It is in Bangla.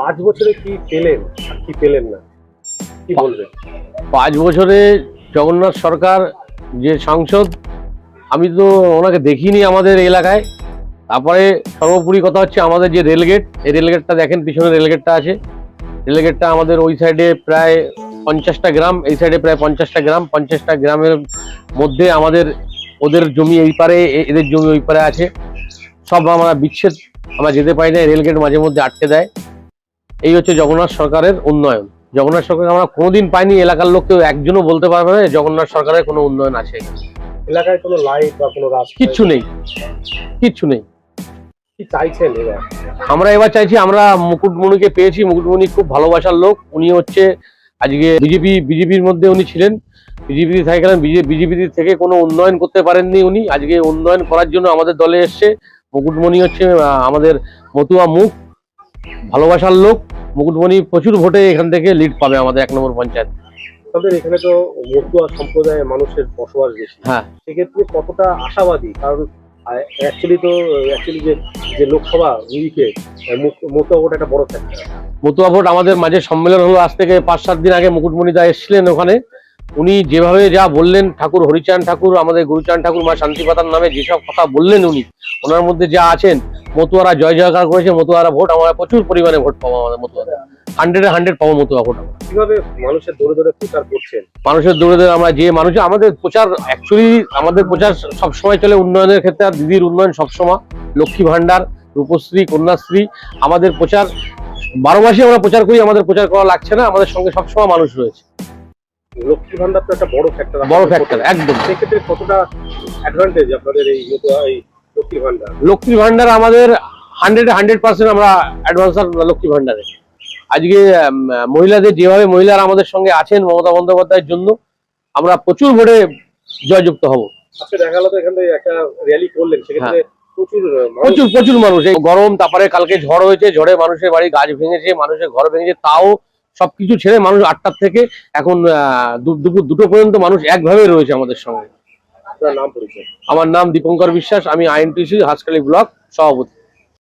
পাঁচ বছরে কি পেলেন? আর কি পেলেন না? কি বলবেন? পাঁচ বছরে জগন্নাথ সরকার যে সাংসদ আমি তো ওনাকে দেখিনি আমাদের এলাকায়। তারপরে সর্বোপরি কথা হচ্ছে আমাদের যে রেলগেট এই রেলগেটটা দেখেন পিছনে রেলগেটটা আছে। রেলগেটটা আমাদের ওই সাইডে প্রায় পঞ্চাশটা গ্রাম এই সাইডে প্রায় পঞ্চাশটা গ্রাম। পঞ্চাশটা গ্রামের মধ্যে আমাদের ওদের জমি এই পারে এদের জমি ওই পারে আছে। সব আমরা বিচ্ছেদ আমরা যেতে পারি না রেলগেট মাঝে মধ্যে আটকে দেয়। এই হচ্ছে জগন্নাথ সরকারের উন্নয়ন। জগন্নাথ সরকার আমরা কোনোদিন পাইনি এলাকার লোক কেউ একজনও বলতে পারবে না জগন্নাথ সরকারের কোনো উন্নয়ন আছে। এলাকায় কোনো লাইট বা কোনো রাস্তা কিচ্ছু নেই। কিচ্ছু নেই। কি চাইছেন এবার? আমরা এবার চাইছি আমরা মুকুটমণিকে পেয়েছি মুকুটমণি খুব ভালোবাসার লোক। উনি হচ্ছে আজকে বিজেপি বিজেপির মধ্যে উনি ছিলেন। বিজেপি থেকে গেলেন বিজেপি থেকে কোনো উন্নয়ন করতে পারেননি উনি। আজকে উন্নয়ন করার জন্য আমাদের দলে এসছে। মুকুটমণি হচ্ছে আমাদের মতুয়া মুখ ভালোবাসার লোক। মুকুটমণি প্রচুর ভোটে এখান থেকে লিড পাবে আমাদের এক নম্বর পঞ্চায়েত। তাদের এখানে তো মতুয়া সম্প্রদায়ের মানুষের বসবাস বেশি। হ্যাঁ। সেক্ষেত্রে কতটা আশাবাদী? কারণ অ্যাকচুয়ালি তো অ্যাকচুয়ালি যে যে লোকসভা নিরিখে মতুয়া ভোট একটা বড় ফ্যাক্টর মতুয়া ভোট আমাদের মাঝে সম্মেলন হলো আজ থেকে পাঁচ সাত দিন আগে মুকুটমণি দা এসেছিলেন ওখানে। উনি যেভাবে যা বললেন ঠাকুর হরিচাঁদ ঠাকুর আমাদের গুরুচাঁদ ঠাকুর মা শান্তিপাতার নামে যেসব কথা বললেন উনি ওনার মধ্যে যা আছেন মতুয়ারা জয় জয়কার করেছে মতুয়ারা ভোট আমরা প্রচুর পরিমাণে ভোট পাবো আমাদের মতুয়ারা হান্ড্রেডে হান্ড্রেড পাবো মতুয়া ভোট আমরা। কীভাবে মানুষের দৌড়ে দৌড়ে প্রচার করছেন? মানুষের দৌড়ে দৌড়ে আমরা যে মানুষ আমাদের প্রচার অ্যাকচুয়ালি আমাদের প্রচার সবসময় চলে উন্নয়নের ক্ষেত্রে আর দিদির উন্নয়ন সবসময়। লক্ষ্মী ভান্ডার রূপশ্রী কন্যাশ্রী আমাদের প্রচার বারো মাসে আমরা প্রচার করি আমাদের প্রচার করা লাগছে না আমাদের সঙ্গে সবসময় মানুষ রয়েছে। লক্ষ্মী ভান্ডার তো একটা বড় ফ্যাক্টর বড় ফ্যাক্টর একদম। সেক্ষেত্রে কতটা অ্যাডভান্টেজ আপনাদের এই লক্ষ্মী ভান্ডার। আমাদের হান্ড্রেড হান্ড্রেড পার্সেন্ট আমরা অ্যাডভান্সার লক্ষ্মী ভান্ডারে। আজকে মহিলাদের যেভাবে মহিলারা আমাদের সঙ্গে আছেন মমতা বন্দ্যোপাধ্যায়ের জন্য আমরা প্রচুর ভোটে জয়যুক্ত হব। করলেন সেক্ষেত্রে প্রচুর প্রচুর মানুষ। এই গরম তারপরে কালকে ঝড় হয়েছে ঝড়ে মানুষের বাড়ি গাছ ভেঙেছে মানুষের ঘর ভেঙেছে তাও সবকিছু ছেড়ে মানুষ আটটার থেকে এখন দুপুর দুটো পর্যন্ত মানুষ একভাবে রয়েছে আমাদের সঙ্গে। আমার নাম দীপঙ্কর বিশ্বাস আমি আইএনটিসি হাসখালি ব্লক সভাপতি।